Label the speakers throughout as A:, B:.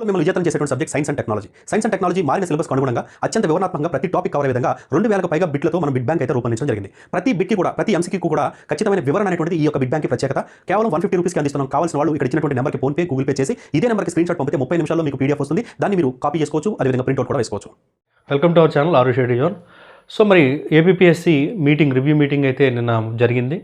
A: మిమ్మల్ని విజేతం చేసేటువంటి subject science and technology science and technology మారిన సిలబస్ అనుగుణంగా అత్యంత వివరణాత్మకంగా ప్రతి టాపిక్ కవర్ విధంగా రెండు వేలకు పైగా బిట్లతో మనం బిట్ బ్యాంక్ అయితే రూపొందించడం జరిగింది. ప్రతి బిట్కి కూడా ప్రతి అంశకి కూడా ఖచ్చితమైన వివరణ అనేటువంటి ఈ యొక్క బిట్ బ్యాంక్ ప్రత్యేకత. కేవలం వన్ ఫిఫ్టీ రూపీస్కి అందిస్తున్నాం. కావాల్సిన వాళ్ళు ఇక్కడ ఇచ్చినటువంటి నెంబర్కి ఫోన్ పే గూగుల్ పే చేసి ఇదే నెంబర్కి స్క్రీన్ షాట్ పంపితే ముప్పై నిమిషాల్లో మీకు పీడిఎఫ్ వస్తుంది. దాన్ని మీరు కాపీ చేసుకోవచ్చు. అదేవిధంగా ప్రింట్అవుట్ కూడా వేసుకోవచ్చు.
B: వెల్కమ్ టు అవర్ ఛానల్ ఆరు షేడి సో మరి ఏపీఎస్సి మీటింగ్ రివ్యూ మీటింగ్ అయితే నిన్న జరిగింది.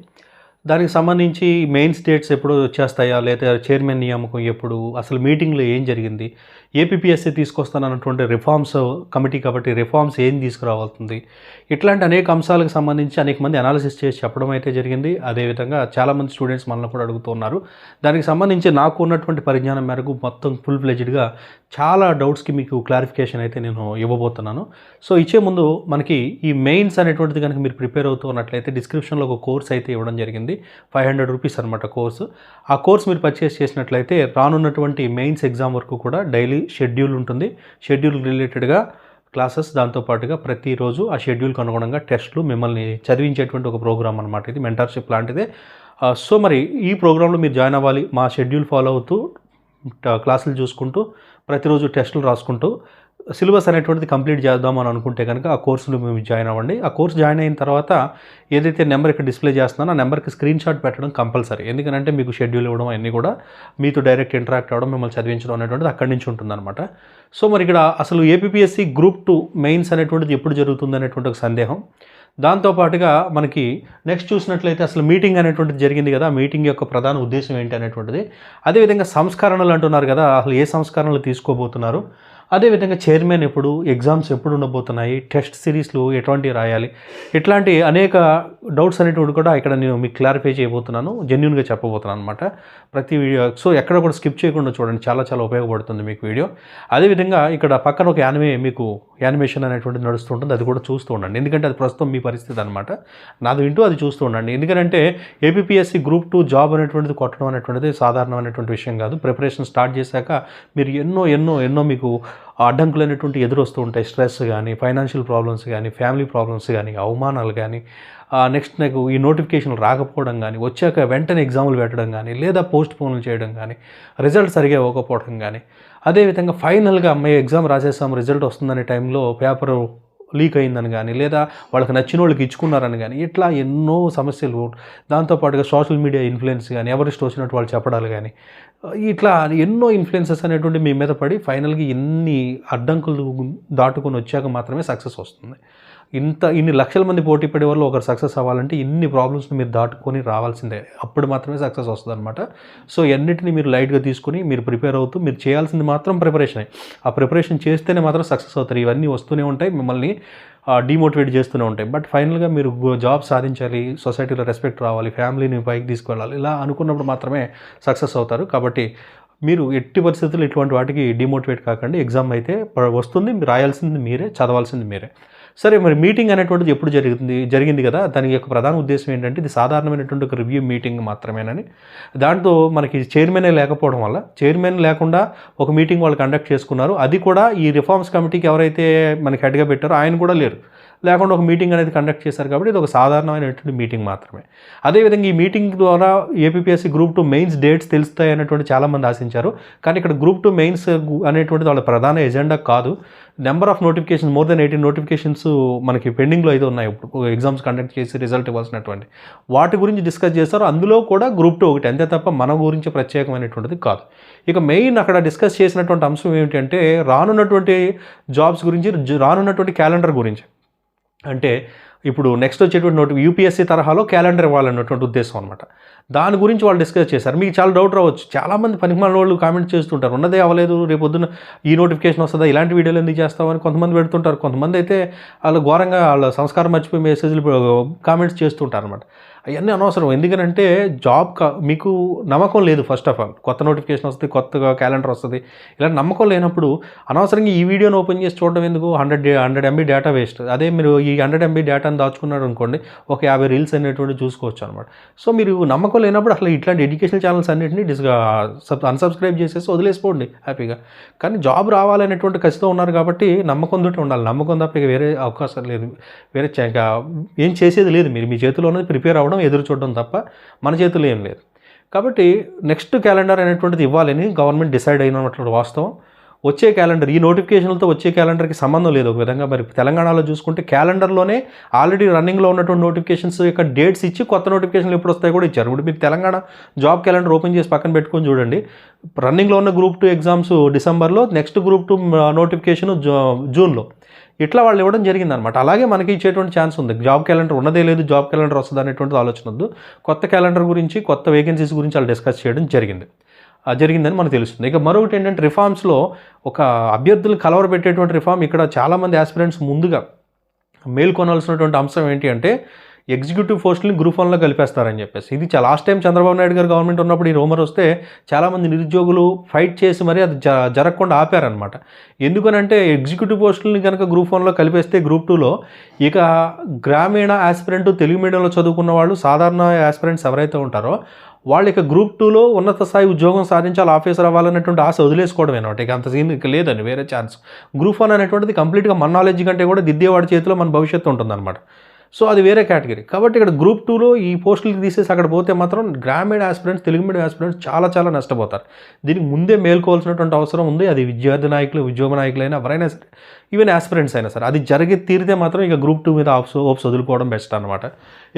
B: దానికి సంబంధించి మెయిన్ స్టేట్స్ ఎప్పుడు వచ్చేస్తాయా? లేదా చైర్మన్ నియామకం ఎప్పుడు? అసలు మీటింగ్లో ఏం జరిగింది? ఏపీఎస్సి తీసుకొస్తానన్నటువంటి రిఫార్మ్స్ కమిటీ కాబట్టి రిఫార్మ్స్ ఏం తీసుకురావాల్సింది? ఇట్లాంటి అనేక అంశాలకు సంబంధించి అనేక మంది అనాలిసిస్ చేసి చెప్పడం అయితే జరిగింది. అదేవిధంగా చాలామంది స్టూడెంట్స్ మనల్ని కూడా అడుగుతున్నారు దానికి సంబంధించి నాకు ఉన్నటువంటి పరిజ్ఞానం మేరకు మొత్తం ఫుల్ ఫ్లెజ్డ్గా చాలా డౌట్స్కి మీకు క్లారిఫికేషన్ అయితే నేను ఇవ్వబోతున్నాను. సో ఇచ్చే ముందు మనకి ఈ మెయిన్స్ అనేటువంటిది కనుక మీరు ప్రిపేర్ అవుతూ ఉన్నట్లయితే డిస్క్రిప్షన్లో ఒక కోర్స్ అయితే ఇవ్వడం జరిగింది. ఫైవ్ హండ్రెడ్ రూపీస్ అనమాట కోర్సు. ఆ కోర్స్ మీరు పర్చేస్ చేసినట్లయితే రానున్నటువంటి మెయిన్స్ ఎగ్జామ్ వరకు కూడా డైలీ షెడ్యూల్ ఉంటుంది. షెడ్యూల్ రిలేటెడ్గా క్లాసెస్ దాంతోపాటుగా ప్రతిరోజు ఆ షెడ్యూల్కి అనుగుణంగా టెస్ట్లు మిమ్మల్ని చదివించేటువంటి ఒక ప్రోగ్రామ్ అనమాట ఇది మెంటర్షిప్ లాంటిదే. సో మరి ఈ ప్రోగ్రాంలో మీరు జాయిన్ అవ్వాలి మా షెడ్యూల్ ఫాలో అవుతూ క్లాసులు చూసుకుంటూ ప్రతిరోజు టెస్టులు రాసుకుంటూ సిలబస్ అనేటువంటిది కంప్లీట్ చేద్దాం అని అనుకుంటే కనుక ఆ కోర్సులో మేము జాయిన్ అవ్వండి. ఆ కోర్స్ జాయిన్ అయిన తర్వాత ఏదైతే నెంబర్ ఇక్కడ డిస్ప్లే చేస్తున్నానో ఆ నెంబర్కి స్క్రీన్ షాట్ పెట్టడం కంపల్సరీ. ఎందుకంటే మీకు షెడ్యూల్ ఇవ్వడం అన్నీ కూడా మీతో డైరెక్ట్ ఇంటరాక్ట్ అవ్వడం మిమ్మల్ని చదివించడం అనేటువంటిది అక్కడి నుంచి ఉంటుందన్నమాట. సో మరి ఇక్కడ అసలు ఏపీఎస్సి గ్రూప్ టూ మెయిన్స్ అనేటువంటిది ఎప్పుడు జరుగుతుంది అనేటువంటి ఒక సందేహం. దాంతోపాటుగా మనకి నెక్స్ట్ చూసినట్లయితే అసలు మీటింగ్ అనేటువంటిది జరిగింది కదా మీటింగ్ యొక్క ప్రధాన ఉద్దేశం ఏంటి అనేటువంటిది. అదేవిధంగా సంస్కరణలు అంటున్నారు కదా అసలు ఏ సంస్కరణలు తీసుకోబోతున్నారు? అదేవిధంగా చైర్మన్ ఎప్పుడు ఎగ్జామ్స్ ఎప్పుడు ఉండబోతున్నాయి టెస్ట్ సిరీస్లు ఎటువంటివి రాయాలి ఇట్లాంటి అనేక డౌట్స్ అనేటువంటి కూడా ఇక్కడ నేను మీకు క్లారిఫై చేయబోతున్నాను జెన్యున్గా చెప్పబోతున్నాను అనమాట ప్రతి వీడియో. సో ఎక్కడ కూడా స్కిప్ చేయకుండా చూడండి చాలా చాలా ఉపయోగపడుతుంది మీకు వీడియో. అదేవిధంగా ఇక్కడ పక్కన ఒక యానిమే మీకు యానిమేషన్ అనేటువంటిది నడుస్తుంటుంది అది కూడా చూస్తూ ఉండండి. ఎందుకంటే అది ప్రస్తుతం మీ పరిస్థితి అనమాట నాది వింటూ అది చూస్తూ ఉండండి. ఎందుకంటే ఏపీఎస్సి గ్రూప్ టూ జాబ్ అనేటువంటిది కొట్టడం అనేటువంటిది సాధారణమైనటువంటి విషయం కాదు. ప్రిపరేషన్ స్టార్ట్ చేశాక మీరు ఎన్నో ఎన్నో ఎన్నో మీకు అడ్డంకులు అనేటువంటి ఎదురొస్తూ ఉంటాయి. స్ట్రెస్ కానీ ఫైనాన్షియల్ ప్రాబ్లమ్స్ కానీ ఫ్యామిలీ ప్రాబ్లమ్స్ కానీ అవమానాలు కానీ నెక్స్ట్ నాకు ఈ నోటిఫికేషన్ రాకపోవడం కానీ వచ్చాక వెంటనే ఎగ్జాములు పెట్టడం కానీ లేదా పోస్ట్ పోన్లు చేయడం కానీ రిజల్ట్ సరిగా ఇవ్వకపోవడం కానీ అదేవిధంగా ఫైనల్గా అమ్మాయి ఎగ్జామ్ రాసేసాం రిజల్ట్ వస్తుందనే టైంలో పేపర్ లీక్ అయిందని కానీ లేదా వాళ్ళకి నచ్చిన వాళ్ళకి ఇచ్చుకున్నారని కానీ ఇట్లా ఎన్నో సమస్యలు దాంతోపాటుగా సోషల్ మీడియా ఇన్ఫ్లుయెన్స్ కానీ ఎవరిస్ట్ వచ్చినట్టు వాళ్ళు చెప్పడాలు కానీ ఇట్లా ఎన్నో ఇన్ఫ్లుయెన్సెస్ అనేటువంటి మీ మీద పడి ఫైనల్గా ఎన్ని అడ్డంకులు దాటుకొని వచ్చాక మాత్రమే సక్సెస్ వస్తుంది. ఇంత ఇన్ని లక్షల మంది పోటీ పడే వాళ్ళు ఒకరు సక్సెస్ అవ్వాలంటే ఇన్ని ప్రాబ్లమ్స్ని మీరు దాటుకొని రావాల్సిందే. అప్పుడు మాత్రమే సక్సెస్ వస్తుంది అనమాట సో అన్నిటిని మీరు లైట్గా తీసుకొని మీరు ప్రిపేర్ అవుతూ మీరు చేయాల్సింది మాత్రం ప్రిపరేషన్. ఆ ప్రిపరేషన్ చేస్తేనే మాత్రం సక్సెస్ అవుతారు. ఇవన్నీ వస్తూనే ఉంటాయి మిమ్మల్ని డిమోటివేట్ చేస్తూనే ఉంటాయి. బట్ ఫైనల్గా మీరు జాబ్ సాధించాలి సొసైటీలో రెస్పెక్ట్ రావాలి ఫ్యామిలీని పైకి తీసుకెళ్ళాలి ఇలా అనుకున్నప్పుడు మాత్రమే సక్సెస్ అవుతారు. కాబట్టి మీరు ఎట్టి పరిస్థితుల్లో ఇటువంటి వాటికి డిమోటివేట్ కాకండి. ఎగ్జామ్ అయితే ప- వస్తుంది మీరు రాయాల్సింది మీరే చదవాల్సింది మీరే. సరే మరి మీటింగ్ అనేటువంటిది ఎప్పుడు జరుగుతుంది జరిగింది కదా. దాని యొక్క ప్రధాన ఉద్దేశం ఏంటంటే ఇది సాధారణమైనటువంటి ఒక రివ్యూ మీటింగ్ మాత్రమేనని. దాంతో మనకి చైర్మనే లేకపోవడం వల్ల చైర్మన్ లేకుండా ఒక మీటింగ్ వాళ్ళు కండక్ట్ చేసుకున్నారు. అది కూడా ఈ రిఫార్మ్స్ కమిటీకి ఎవరైతే మనకి హెడ్గా పెట్టారో ఆయన కూడా లేరు. లేకుండా ఒక మీటింగ్ అనేది కండక్ట్ చేశారు కాబట్టి ఇది ఒక సాధారణమైనటువంటి మీటింగ్ మాత్రమే. అదేవిధంగా ఈ మీటింగ్ ద్వారా APSC group two mains dates తెలుస్తాయి అనేటువంటి చాలామంది ఆశించారు. కానీ ఇక్కడ గ్రూప్ టూ మెయిన్స్ అనేటువంటిది వాళ్ళ ప్రధాన ఎజెండా కాదు. Number of notifications more than eighteen notifications మనకి పెండింగ్లో అయితే ఉన్నాయి. ఇప్పుడు ఎగ్జామ్స్ కండక్ట్ చేసి రిజల్ట్ ఇవ్వాల్సినటువంటి వాటి గురించి డిస్కస్ చేస్తారు. అందులో కూడా గ్రూప్ టూ ఒకటి. అంతే తప్ప మన గురించి ప్రత్యేకమైనటువంటిది కాదు. ఇక మెయిన్ అక్కడ డిస్కస్ చేసినటువంటి అంశం ఏమిటంటే రానున్నటువంటి జాబ్స్ గురించి రానున్నటువంటి క్యాలెండర్ గురించి. అంటే ఇప్పుడు నెక్స్ట్ వచ్చేటువంటి నోటి యూపీఎస్సీ తరహాలో క్యాలెండర్ ఇవ్వాలన్నటువంటి ఉద్దేశం అనమాట దాని గురించి వాళ్ళు డిస్కస్ చేశారు. మీకు చాలా డౌట్ రావచ్చు. చాలామంది పనికిమాలిన వాళ్ళు కామెంట్ చేస్తుంటారు. ఉన్నదే అవ్వలేదు రేపు పొద్దున్న ఈ నోటిఫికేషన్ వస్తుందా ఇలాంటి వీడియోలు ఎందుకు చేస్తామని కొంతమంది పెడుతుంటారు. కొంతమంది అయితే వాళ్ళు ఘోరంగా వాళ్ళ సంస్కారం మర్చిపోయి మెసేజ్లు కామెంట్స్ చేస్తుంటారు అనమాట అవన్నీ అనవసరం. ఎందుకంటే జాబ్ కా మీకు నమ్మకం లేదు ఫస్ట్ ఆఫ్ ఆల్. కొత్త నోటిఫికేషన్ వస్తుంది కొత్తగా క్యాలెండర్ వస్తుంది. ఇలా నమ్మకం లేనప్పుడు అనవసరంగా ఈ వీడియోని ఓపెన్ చేసి చూడడం ఎందుకు? Hundred hundred MB data waste. అదే మీరు ఈ హండ్రెడ్ ఎంబీ డేటాను దాచుకున్నారు అనుకోండి ఒక యాభై రీల్స్ అనేటువంటి చూసుకోవచ్చు అనమాట సో మీరు నమ్మకం లేనప్పుడు అసలు ఇట్లాంటి ఎడ్యుకేషన్ ఛానల్స్ అన్నింటినీ డిస్గా సబ్ అన్సబ్స్క్రైబ్ చేసేసి వదిలేసిపోండి హ్యాపీగా. కానీ జాబ్ రావాలనేటువంటి ఖచ్చితంగా ఉన్నారు కాబట్టి నమ్మకం తోటి ఉండాలి. నమ్మకం తప్ప ఇక వేరే అవకాశం లేదు. వేరే ఏం చేసేది లేదు మీరు. మీ చేతిలో ఉన్నది ప్రిపేర్ అవ్వడం ఎదురు చూడడం తప్ప మన చేతిలో ఏం లేదు. కాబట్టి నెక్స్ట్ క్యాలెండర్ అనేటువంటిది ఇవ్వాలని గవర్నమెంట్ డిసైడ్ అయినటువంటి వాస్తవం. వచ్చే క్యాలెండర్ ఈ నోటిఫికేషన్లతో వచ్చే క్యాలెండర్కి సంబంధం లేదు ఒక విధంగా. మరి తెలంగాణలో చూసుకుంటే క్యాలెండర్లోనే ఆల్రెడీ రన్నింగ్లో ఉన్నటువంటి నోటిఫికేషన్స్ యొక్క డేట్స్ ఇచ్చి కొత్త నోటిఫికేషన్లు ఎప్పుడు వస్తాయి కూడా ఇచ్చారు. ఇప్పుడు మీరు తెలంగాణ జాబ్ క్యాలెండర్ ఓపెన్ చేసి పక్కన పెట్టుకొని చూడండి. రన్నింగ్లో ఉన్న గ్రూప్ టూ ఎగ్జామ్స్ డిసెంబర్లో నెక్స్ట్ గ్రూప్ టూ నోటిఫికేషన్ జూన్లో. ఇట్లా వాళ్ళు ఇవ్వడం జరిగిందనమాట అలాగే మనకి ఇచ్చేటువంటి ఛాన్స్ ఉంది. జాబ్ క్యాలెండర్ ఉన్నదే లేదు జాబ్ క్యాలెండర్ వస్తుంది అనేటువంటిది ఆలోచన వద్దు కొత్త క్యాలెండర్ గురించి కొత్త వేకెన్సీస్ గురించి వాళ్ళు డిస్కస్ చేయడం జరిగింది. జరిగిందని మనకు తెలుస్తుంది. ఇక మరొకటి ఏంటంటే రిఫార్మ్స్లో ఒక అభ్యర్థులు కలవరపెట్టేటువంటి రిఫార్మ్ ఇక్కడ చాలామంది ఆస్పిరెంట్స్ ముందుగా మేల్కొనాల్సినటువంటి అంశం ఏంటి అంటే ఎగ్జిక్యూటివ్ పోస్టులను గ్రూప్ వన్లో కలిపేస్తారని చెప్పేసి. ఇది చాలా లాస్ట్ టైం చంద్రబాబు నాయుడు గారు గవర్నమెంట్ ఉన్నప్పుడు ఈ రోమర్ వస్తే చాలామంది నిరుద్యోగులు ఫైట్ చేసి మరి అది జ జరగకుండా ఆపారనమాట ఎందుకనంటే ఎగ్జిక్యూటివ్ పోస్టులను కనుక గ్రూప్ వన్లో కలిపేస్తే గ్రూప్ టూలో ఇక గ్రామీణ ఆస్పిరెంట్ తెలుగు మీడియంలో చదువుకున్న వాళ్ళు సాధారణ ఆస్పిరెంట్స్ ఎవరైతే ఉంటారో వాళ్ళు ఇక గ్రూప్ టూలో ఉన్నత స్థాయి ఉద్యోగం సాధించాలి ఆఫీసర్ అవ్వాలన్నటువంటి ఆశ వదిలేసుకోవడం అనమాట ఇక అంత సీన్ ఇక లేదండి వేరే ఛాన్స్. గ్రూప్ వన్ అనేటువంటిది కంప్లీట్గా మన నాలెడ్జ్ కంటే కూడా దిద్దేవాడి చేతిలో మన భవిష్యత్తు ఉంటుందన్నమాట. సో అది వేరే కేటగిరీ. కాబట్టి ఇక్కడ గ్రూప్ టూలో ఈ పోస్టులు తీసేసి అక్కడ పోతే మాత్రం గ్రామీణ ఆస్పిరెంట్స్ తెలుగు మీడియం ఆస్పిరెంట్స్ చాలా చాలా నష్టపోతారు. దీనికి ముందే మేల్కోవాల్సినటువంటి అవసరం ఉంది. అది విద్యార్థి నాయకులు ఉద్యోగ నాయకులైనా ఎవరైనా సరే ఈవెన్ ఆస్పిరెంట్స్ అయినా సరే. అది జరిగి తీరితే మాత్రం ఇక గ్రూప్ టూ మీద ఆప్స్ హోప్స్ వదులుకోవడం బెస్ట్ అనమాట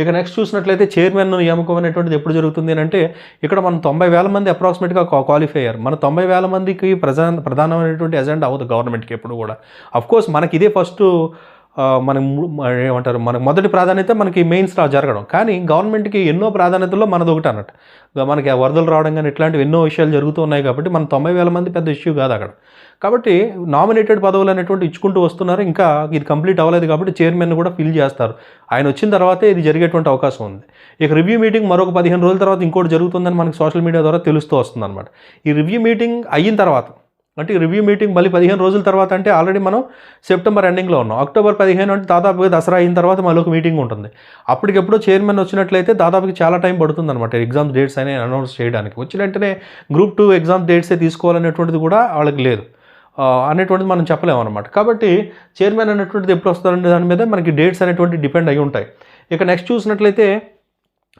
B: ఇక నెక్స్ట్ చూసినట్లయితే చైర్మన్ నియామకం అనేటువంటిది ఎప్పుడు జరుగుతుంది అంటే ఇక్కడ మనం తొంభై వేల మంది అప్రాక్సిమేట్గా క్వాలిఫై అయ్యారు. మన తొంభై వేల మందికి ప్రధాన ప్రధానమైనటువంటి ఎజెండా అవ్వదు గవర్నమెంట్కి ఎప్పుడు కూడా. అఫ్కోర్స్ మనకి ఇదే ఫస్ట్ మనం ఏమంటారు? మనకు మొదటి ప్రాధాన్యత మనకి మెయిన్స్ రా జరగడం. కానీ గవర్నమెంట్కి ఎన్నో ప్రాధాన్యతల్లో మనది ఒకటి అన్నట్టు. మనకి ఆ వరదలు రావడం కానీ ఇట్లాంటివి ఎన్నో విషయాలు జరుగుతూ ఉన్నాయి కాబట్టి మన తొంభై వేల మంది పెద్ద ఇష్యూ కాదు అక్కడ. కాబట్టి నామినేటెడ్ పదవులు అనేటువంటి ఇచ్చుకుంటూ వస్తున్నారు. ఇంకా ఇది కంప్లీట్ అవ్వలేదు కాబట్టి చైర్మన్ కూడా ఫిల్ చేస్తారు. ఆయన వచ్చిన తర్వాతే ఇది జరిగేటువంటి అవకాశం ఉంది. ఇక రివ్యూ మీటింగ్ మరొక పదిహేను రోజుల తర్వాత ఇంకోటి జరుగుతుందని మనకి సోషల్ మీడియా ద్వారా తెలుస్తూ వస్తుంది అనమాట ఈ రివ్యూ మీటింగ్ అయిన తర్వాత అంటే రివ్యూ మీటింగ్ మళ్ళీ పదిహేను రోజుల తర్వాత అంటే ఆల్రెడీ మనం సెప్టెంబర్ ఎండింగ్లో ఉన్నాం. అక్టోబర్ పదిహేను అంటే దాదాపుగా దసరా అయిన తర్వాత మళ్ళీ ఒక మీటింగ్ ఉంటుంది. అప్పటికెప్పుడు చైర్మన్ వచ్చినట్లయితే దాదాపుగా చాలా టైం పడుతుంది అనమాట ఎగ్జామ్ డేట్స్ అనేవి అనౌన్స్ చేయడానికి. వచ్చిన వెంటనే గ్రూప్ టూ ఎగ్జామ్ డేట్సే తీసుకోవాలనేటువంటిది కూడా వాళ్ళకి లేదు. అనేటువంటిది మనం చెప్పలేము అనమాట కాబట్టి చైర్మన్ అనేటువంటిది ఎప్పుడు వస్తారనే దాని మీద మనకి డేట్స్ అనేటువంటి డిపెండ్ అయి ఉంటాయి. ఇక నెక్స్ట్ చూసినట్లయితే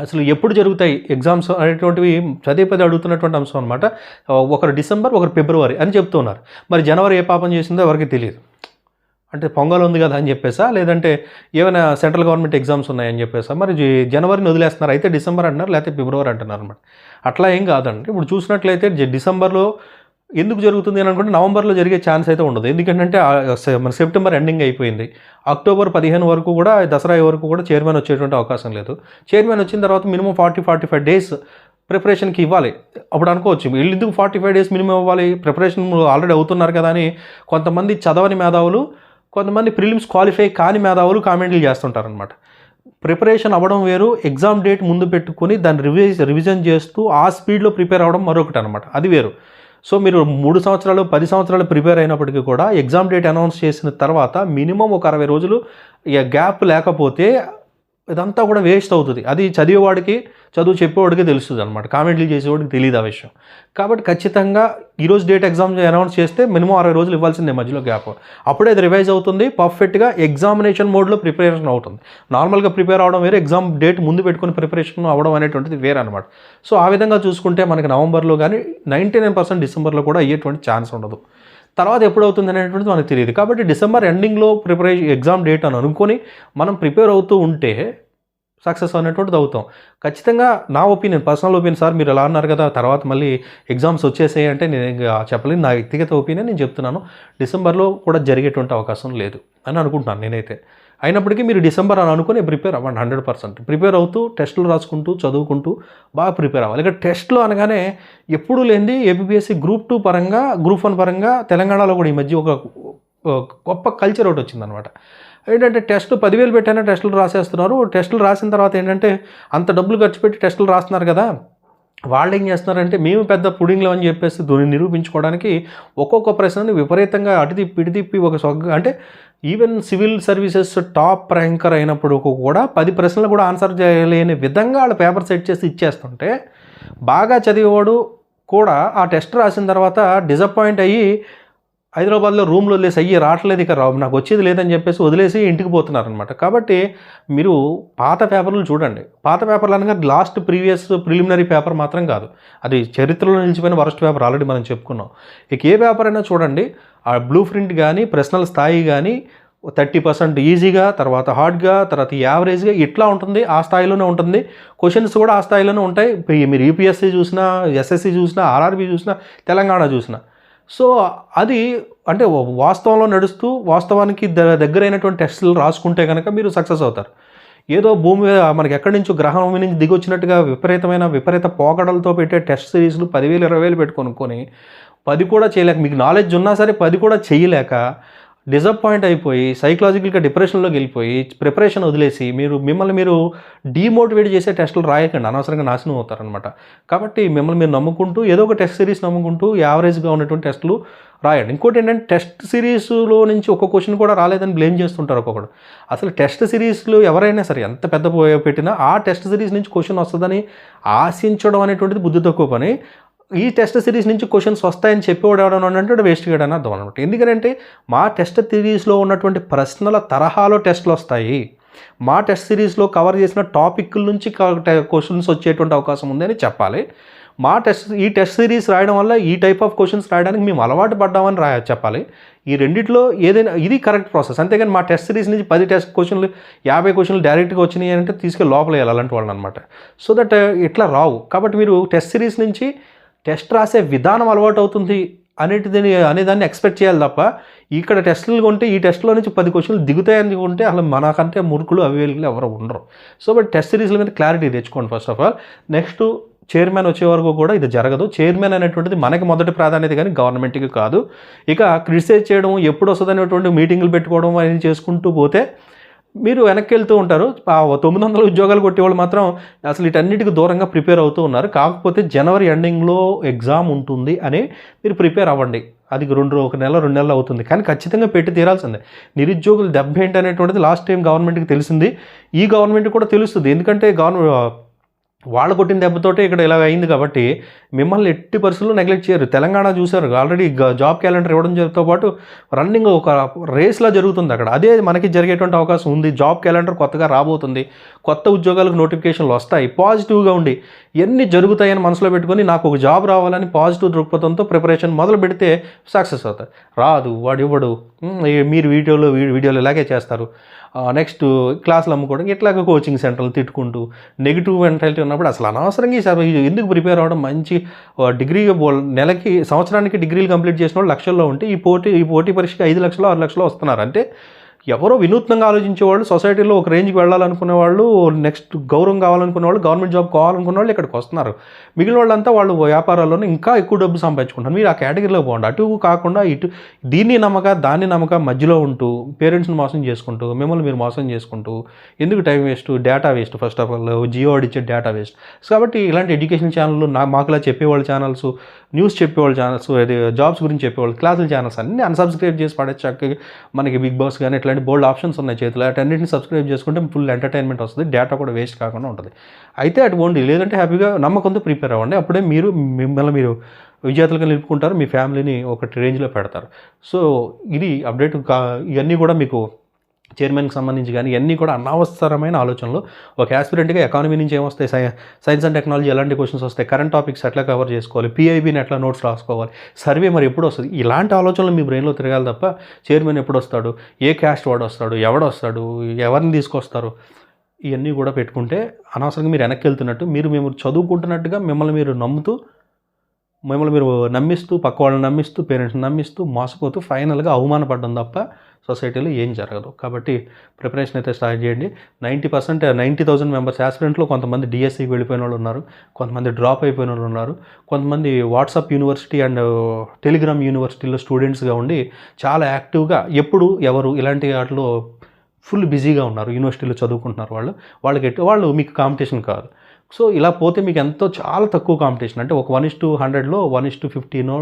B: అసలు ఎప్పుడు జరుగుతాయి ఎగ్జామ్స్ అనేటువంటివి పదే పదే అడుగుతున్నటువంటి అంశం అనమాట ఒకరు డిసెంబర్ ఒకరు ఫిబ్రవరి అని చెప్తున్నారు. మరి జనవరి ఏ పాపం చేసిందో ఎవరికి తెలియదు. అంటే పొంగల్ ఉంది కదా అని చెప్పేసా? లేదంటే ఏమైనా సెంట్రల్ గవర్నమెంట్ ఎగ్జామ్స్ ఉన్నాయని చెప్పేసా? మరి జనవరిని వదిలేస్తున్నారు. అయితే డిసెంబర్ అంటున్నారు లేకపోతే ఫిబ్రవరి అంటున్నారు అనమాట అట్లా ఏం కాదండి. ఇప్పుడు చూసినట్లయితే జ- డిసెంబర్లో ఎందుకు జరుగుతుంది అని అనుకుంటే నవంబర్లో జరిగే ఛాన్స్ అయితే ఉండదు. ఎందుకంటే మన సెప్టెంబర్ ఎండింగ్ అయిపోయింది. అక్టోబర్ పదిహేను వరకు కూడా దసరా వరకు కూడా చైర్మన్ వచ్చేటువంటి అవకాశం లేదు. చైర్మన్ వచ్చిన తర్వాత minimum forty forty five days ప్రిపరేషన్కి ఇవ్వాలి. అప్పుడు అనుకోవచ్చు వీళ్ళు ఎందుకు ఫార్టీ ఫైవ్ డేస్ మినిమం ఇవ్వాలి ప్రిపరేషన్ ఆల్రెడీ అవుతున్నారు కదా అని కొంతమంది చదవని మేధావులు కొంతమంది ప్రిలిమ్స్ క్వాలిఫై కాని మేధావులు కామెంట్లు చేస్తుంటారనమాట ప్రిపరేషన్ అవ్వడం వేరు ఎగ్జామ్ డేట్ ముందు పెట్టుకొని దాన్ని రివిజ్ రివిజన్ చేస్తూ ఆ స్పీడ్లో ప్రిపేర్ అవ్వడం మరొకటి అనమాట అది వేరు. సో మీరు మూడు సంవత్సరాలు పది సంవత్సరాలు ప్రిపేర్ అయినప్పటికీ కూడా ఎగ్జామ్ డేట్ అనౌన్స్ చేసిన తర్వాత మినిమం ఒక అరవై రోజులు ఇక గ్యాప్ లేకపోతే ఇదంతా కూడా వేస్ట్ అవుతుంది. అది చదివేవాడికి చదువు చెప్పేవాడికి తెలుస్తుంది అనమాట కామెంట్లు చేసేవాడికి తెలియదు ఆ విషయం. కాబట్టి ఖచ్చితంగా ఈరోజు డేట్ ఎగ్జామ్ అనౌన్స్ చేస్తే మినిమం అరవై రోజులు ఇవ్వాల్సిందే మధ్యలో గ్యాప్. అప్పుడే అది రివైజ్ అవుతుంది పర్ఫెక్ట్గా ఎగ్జామినేషన్ మోడ్లో ప్రిపరేషన్ అవుతుంది. నార్మల్గా ప్రిపేర్ అవడం వేరే ఎగ్జామ్ డేట్ ముందు పెట్టుకుని ప్రిపరేషన్ అవడం అనేటువంటిది వేరే అనమాట సో ఆ విధంగా చూసుకుంటే మనకి నవంబర్లో కానీ నైంటీ నైన్ పర్సెంట్ డిసెంబర్లో కూడా అయ్యేటువంటి ఛాన్స్ ఉండదు. తర్వాత ఎప్పుడు అవుతుంది అనేటువంటిది మనకు తెలియదు. కాబట్టి డిసెంబర్ ఎండింగ్లో ప్రిపరేషన్ ఎగ్జామ్ డేట్ అని అనుకొని మనం ప్రిపేర్ అవుతూ ఉంటే సక్సెస్ అనేటువంటిది అవుతాం. ఖచ్చితంగా నా ఒపీనియన్ పర్సనల్ ఒపీనియన్ సార్ మీరు ఎలా అన్నారు కదా తర్వాత మళ్ళీ ఎగ్జామ్స్ వచ్చేసాయి అంటే నేను ఇంకా చెప్పలేను. నా వ్యక్తిగత ఒపీనియన్ నేను చెప్తున్నాను. డిసెంబర్లో కూడా జరిగేటువంటి అవకాశం లేదు అని అనుకుంటున్నాను నేనైతే. అయినప్పటికీ మీరు డిసెంబర్ అని అనుకుని ప్రిపేర్ అవ్వండి హండ్రెడ్ పర్సెంట్. ప్రిపేర్ అవుతూ టెస్టులు రాసుకుంటూ చదువుకుంటూ బాగా ప్రిపేర్ అవ్వాలి. ఇక టెస్ట్లో అనగానే ఎప్పుడూ లేనిది ఏపీఎస్సీ గ్రూప్ టూ పరంగా గ్రూప్ వన్ పరంగా తెలంగాణలో కూడా ఈ మధ్య ఒక గొప్ప కల్చర్ ఒకటి వచ్చిందనమాట ఏంటంటే టెస్ట్ పదివేలు పెట్టైనా టెస్టులు రాసేస్తున్నారు. టెస్టులు రాసిన తర్వాత ఏంటంటే అంత డబ్బులు ఖర్చు పెట్టి టెస్టులు రాస్తున్నారు కదా. వాళ్ళు ఏం చేస్తున్నారంటే మేము పెద్ద పుడింగ్లో అని చెప్పేసి దీన్ని నిరూపించుకోవడానికి ఒక్కొక్క ప్రశ్నని విపరీతంగా అటు తిప్పి ఇటు తిప్పి ఒక సొగ్గ అంటే even civil services top ranker అయినప్పుడు కూడా పది ప్రశ్నలు కూడా ఆన్సర్ చేయలేని విధంగా వాళ్ళు పేపర్ సెట్ చేసి ఇచ్చేస్తుంటే బాగా చదివేవాడు కూడా ఆ టెస్ట్ రాసిన తర్వాత డిసప్పాయింట్ అయ్యి హైదరాబాద్లో రూమ్లో వదిలేసి అయ్యి రావట్లేదు ఇక రావు నాకు వచ్చేది లేదని చెప్పేసి వదిలేసి ఇంటికి పోతున్నారనమాట కాబట్టి మీరు పాత పేపర్లు చూడండి. పాత పేపర్లు అనగా లాస్ట్ ప్రీవియస్ ప్రిలిమినరీ పేపర్ మాత్రం కాదు. అది చరిత్రలో నిలిచిపోయిన వరస్ట్ పేపర్ ఆల్రెడీ మనం చెప్పుకున్నాం. ఇక ఏ పేపర్ అయినా చూడండి. ఆ బ్లూ ప్రింట్ కానీ ప్రశ్నల స్థాయి కానీ థర్టీ పర్సెంట్ ఈజీగా తర్వాత హార్డ్గా తర్వాత యావరేజ్గా ఇట్లా ఉంటుంది. ఆ స్థాయిలోనే ఉంటుంది. క్వశ్చన్స్ కూడా ఆ స్థాయిలోనే ఉంటాయి. మీరు యూపీఎస్సీ చూసినా ఎస్ఎస్సీ చూసినా ఆర్ఆర్బీ చూసినా తెలంగాణ చూసినా. సో అది అంటే వాస్తవంలో నడుస్తూ వాస్తవానికి ద- దగ్గరైనటువంటి టెస్టులు రాసుకుంటే కనుక మీరు సక్సెస్ అవుతారు. ఏదో భూమి మీద మనకి ఎక్కడి నుంచో గ్రహం నుంచి దిగొచ్చినట్టుగా విపరీతమైన విపరీత పోకడలతో పెట్టే టెస్ట్ సిరీస్లు పదివేలు ఇరవై వేలు పెట్టుకొనుక్కొని పది కూడా చేయలేక మీకు నాలెడ్జ్ ఉన్నా సరే పది కూడా చేయలేక డిసప్పాయింట్ అయిపోయి సైకలాజికల్గా డిప్రెషన్లోకి వెళ్ళిపోయి ప్రిపరేషన్ వదిలేసి మీరు మిమ్మల్ని మీరు డీమోటివేట్ చేసే టెస్టులు రాయకండి. అనవసరంగా నాశనం అవుతారనమాట కాబట్టి మిమ్మల్ని మీరు నమ్ముకుంటూ ఏదో ఒక టెస్ట్ సిరీస్ నమ్ముకుంటూ యావరేజ్గా ఉన్నటువంటి టెస్టులు రాయండి. ఇంకోటి ఏంటంటే టెస్ట్ సిరీస్లో నుంచి ఒక క్వశ్చన్ కూడా రాలేదని బ్లేమ్ చేస్తుంటారు ఒక్కొక్కడు. అసలు టెస్ట్ సిరీస్లో ఎవరైనా సరే ఎంత పెద్ద పెట్టినా ఆ టెస్ట్ సిరీస్ నుంచి క్వశ్చన్ వస్తుందని ఆశించడం అనేటువంటిది బుద్ధి తక్కువ పని. ఈ టెస్ట్ సిరీస్ నుంచి క్వశ్చన్స్ వస్తాయని చెప్పేవాడు ఎవడన్నా అంటే వేస్ట్ చేయడని అర్థం అనమాట ఎందుకంటే మా టెస్ట్ సిరీస్లో ఉన్నటువంటి ప్రశ్నల తరహాలో టెస్ట్లు వస్తాయి. మా టెస్ట్ సిరీస్లో కవర్ చేసిన టాపిక్ల నుంచి క్వశ్చన్స్ వచ్చేటువంటి అవకాశం ఉందని చెప్పాలి. మా టెస్ట్ ఈ టెస్ట్ సిరీస్ రాయడం వల్ల ఈ టైప్ ఆఫ్ క్వశ్చన్స్ రాయడానికి మేము అలవాటు పడ్డామని రాయ చెప్పాలి. ఈ రెండిట్లో ఏదైనా ఇది కరెక్ట్ ప్రాసెస్. అంతేగాని మా టెస్ట్ సిరీస్ నుంచి పది టెస్ట్ క్వశ్చన్లు యాభై క్వశ్చన్లు డైరెక్ట్గా వచ్చినాయి అంటే తీసుకెళ్ళి లోపల వెళ్ళాలంటే వాళ్ళని అనమాట సో దట్ ఇట్లా రావు. కాబట్టి మీరు టెస్ట్ సిరీస్ నుంచి టెస్ట్ రాసే విధానం అలవాటు అవుతుంది అనేటిదని అనేదాన్ని ఎక్స్పెక్ట్ చేయాలి తప్ప ఇక్కడ టెస్టులు కొంటే ఈ టెస్ట్లో నుంచి పది క్వశ్చన్లు దిగుతాయని ఉంటే అసలు మనకంటే మురుకులు అవైలబుల్ ఎవరు ఉండరు. సో బట్ టెస్ట్ సిరీస్ల మీద క్లారిటీ తెచ్చుకోండి first of all. Next chairman వచ్చే వరకు కూడా ఇది జరగదు. చైర్మన్ అనేటువంటిది మనకి మొదటి ప్రాధాన్యత కానీ గవర్నమెంట్కి కాదు. ఇక క్రిటిసైజ్ చేయడం ఎప్పుడు వస్తుంది అనేటువంటి మీటింగులు పెట్టుకోవడం అనేది చేసుకుంటూ పోతే మీరు వెనక్కి వెళ్తూ ఉంటారు. తొమ్మిది వందల ఉద్యోగాలు కొట్టేవాళ్ళు మాత్రం అసలు వీటన్నిటికి దూరంగా ప్రిపేర్ అవుతూ ఉన్నారు. కాకపోతే జనవరి ఎండింగ్లో ఎగ్జామ్ ఉంటుంది అని మీరు ప్రిపేర్ అవ్వండి. అది రెండు ఒక నెల రెండు నెలలు అవుతుంది. కానీ ఖచ్చితంగా పెట్టి తీరాల్సిందే. నిరుద్యోగులు దెబ్బ ఏంటి అనేటువంటిది లాస్ట్ టైం గవర్నమెంట్కి తెలిసింది. ఈ గవర్నమెంట్ కూడా తెలుస్తుంది. ఎందుకంటే గవర్నమెంట్ వాళ్ళు కొట్టిన దెబ్బతోటే ఇక్కడ ఇలా అయింది కాబట్టి మిమ్మల్ని ఎట్టి పరిస్థితుల్లో నెగ్లెక్ట్ చేయరు. తెలంగాణ చూశారు ఆల్రెడీ జాబ్ క్యాలెండర్ ఇవ్వడం తో పాటు రన్నింగ్ ఒక రేస్లా జరుగుతుంది అక్కడ. అదే మనకి జరిగేటువంటి అవకాశం ఉంది. జాబ్ క్యాలెండర్ కొత్తగా రాబోతుంది. కొత్త ఉద్యోగాలకు నోటిఫికేషన్లు వస్తాయి. పాజిటివ్గా ఉండి ఎన్ని జరుగుతాయని మనసులో పెట్టుకొని నాకు ఒక జాబ్ రావాలని పాజిటివ్ దృక్పథంతో ప్రిపరేషన్ మొదలు పెడితే సక్సెస్ అవుతారు రాదు వాడు ఇవ్వడు. మీరు వీడియోలో వీడియోలు ఇలాగే చేస్తారు. నెక్స్ట్ క్లాసులు అమ్ముకోవడం ఇట్లాగ కోచింగ్ సెంటర్లు తిట్టుకుంటూ నెగిటివ్ మెంటాలిటీ ఉన్నప్పుడు అసలు అనవసరంగా ఈ ఎందుకు ప్రిపేర్ అవ్వడం? మంచి డిగ్రీ నెలకి సంవత్సరానికి డిగ్రీలు కంప్లీట్ చేసిన వాళ్ళు లక్షల్లో ఉంటే ఈ పోటీ ఈ పోటీ పరీక్షకి ఐదు లక్షలు ఆరు లక్షలు వస్తున్నారు. అంటే ఎవరో వినూత్నంగా ఆలోచించే వాళ్ళు సొసైటీలో ఒక రేంజ్కి వెళ్ళాలనుకునే వాళ్ళు నెక్స్ట్ గౌరవం కావాలనుకునే వాళ్ళు గవర్నమెంట్ జాబ్ కావాలనుకునే వాళ్ళు ఇక్కడికి వస్తున్నారు. మిగిలిన వాళ్ళంతా వాళ్ళు వ్యాపారాల్లోనే ఇంకా ఎక్కువ డబ్బు సంపాదించుకుంటారు మీరు ఆ కేటగిరీలో పోండి. అటు కాకుండా ఇటు దీన్ని నమ్మక దాన్ని నమ్మక మధ్యలో ఉంటూ పేరెంట్స్ని మోసం చేసుకుంటూ మిమ్మల్ని మీరు మోసం చేసుకుంటూ ఎందుకు time waste? Data waste first of all. Jio ఆడిచ్చే data waste. కాబట్టి ఇలాంటి ఎడ్యుకేషన్ ఛానళ్ళు నా మాకులా చెప్పేవాళ్ళ ఛానల్స్ న్యూస్ చెప్పేవాళ్ళ ఛానల్స్ జాబ్స్ గురించి చెప్పేవాళ్ళు క్లాసుల ఛానల్స్ అన్ని అన్సబ్స్క్రైబ్ చేసి పడేచ్చాక మనకి బిగ్ బాస్ కానీ ఇట్లా ఇలాంటి బోల్డ్ ఆప్షన్స్ ఉన్నాయి చేతిలో. అటన్నింటిని సబ్స్క్రైబ్ చేసుకుంటే ఫుల్ ఎంటర్టైన్మెంట్ వస్తుంది. డేటా కూడా వేస్ట్ కాకుండా ఉంటుంది. అయితే అటు ఓన్లీ లేదంటే హ్యాపీగా నమ్మకంతో ప్రిపేర్ అవ్వండి. అప్పుడే మీరు మిమ్మల్ని మీరు విజేతలుగా నిలుపుకుంటారు. మీ ఫ్యామిలీని ఒక రేంజ్లో పెడతారు. సో ఇది అప్డేట్ కా ఇవన్నీ కూడా మీకు చైర్మన్కి సంబంధించి కానీ ఇవన్నీ కూడా అనవసరమైన ఆలోచనలు. ఒక యాస్పిరెంట్గా ఎకానమీ నుంచి ఏమొస్తాయి? సై సైన్స్ అండ్ టెక్నాలజీ ఎలాంటి క్వశ్చన్స్ వస్తాయి? కరెంట్ టాపిక్స్ ఎట్లా కవర్ చేసుకోవాలి? పిఐబిని ఎట్లా నోట్స్ రాసుకోవాలి? సర్వే మరి ఎప్పుడు వస్తుంది? ఇలాంటి ఆలోచనలు మీ బ్రెయిన్లో తిరగాలి తప్ప చైర్మన్ ఎప్పుడు వస్తాడు? ఏ క్యాస్ట్ వాడు వస్తాడు? ఎవడొస్తాడు ఎవరిని తీసుకొస్తారు? ఇవన్నీ కూడా పెట్టుకుంటే అనవసరంగా మీరు వెనక్కి వెళ్తున్నట్టు మీరు మేము చదువుకుంటున్నట్టుగా మిమ్మల్ని మీరు నమ్ముతూ మిమ్మల్ని మీరు నమ్మిస్తూ పక్క వాళ్ళని నమ్మిస్తూ పేరెంట్స్ని నమ్మిస్తూ మోసపోతూ ఫైనల్గా అవమానపడడం తప్ప సొసైటీలో ఏం జరగదు. కాబట్టి ప్రిపరేషన్ అయితే స్టార్ట్ చేయండి. Ninety percent ninety thousand members యాస్పిరెంట్లో కొంతమంది డిఎస్సికి వెళ్ళిపోయిన వాళ్ళు ఉన్నారు కొంతమంది డ్రాప్ అయిపోయిన వాళ్ళు ఉన్నారు కొంతమంది వాట్సాప్ యూనివర్సిటీ అండ్ టెలిగ్రామ్ యూనివర్సిటీలో స్టూడెంట్స్గా ఉండి చాలా యాక్టివ్గా ఎప్పుడు ఎవరు ఇలాంటి వాటిలో ఫుల్ బిజీగా ఉన్నారు యూనివర్సిటీలో చదువుకుంటున్నారు వాళ్ళు. వాళ్ళకి వాళ్ళు మీకు కాంపిటీషన్ కాదు. సో ఇలా పోతే మీకు ఎంతో చాలా తక్కువ కాంపిటీషన్ అంటే ఒక వన్ ఇస్ టు హండ్రెడ్లో వన్ ఇస్ టు ఫిఫ్టీనో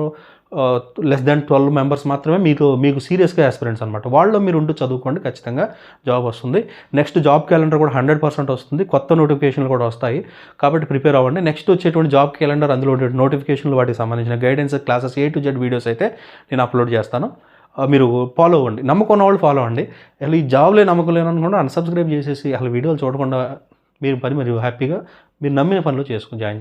B: లెస్ దెన్ ట్వెల్వ్ మెంబర్స్ మాత్రమే మీకు మీకు సీరియస్గా ఆస్పిరెంట్స్ అనమాట వాళ్ళలో మీరు ఉంటూ చదువుకోండి ఖచ్చితంగా జాబ్ వస్తుంది. నెక్స్ట్ జాబ్ క్యాలెండర్ కూడా హండ్రెడ్ పర్సెంట్ వస్తుంది. కొత్త నోటిఫికేషన్లు కూడా వస్తాయి. కాబట్టి ప్రిపేర్ అవ్వండి. నెక్స్ట్ వచ్చేటువంటి జాబ్ క్యాలెండర్ అందులో నోటిఫికేషన్లు వాటికి సంబంధించిన guidance classes A to Z videos అయితే నేను అప్లోడ్ చేస్తాను. మీరు ఫాలో అవ్వండి. నమ్మకం ఉన్న వాళ్ళు ఫాలో అవ్వండి. అసలు ఈ జాబ్లే నమ్మకం లేను అనుకుంటే అన్సబ్స్క్రైబ్ చేసేసి అసలు వీడియోలు చూడకుండా మీరు పని మీరు హ్యాపీగా మీరు నమ్మిన పనులు చేసుకుని జాయిన్ అవ్వండి.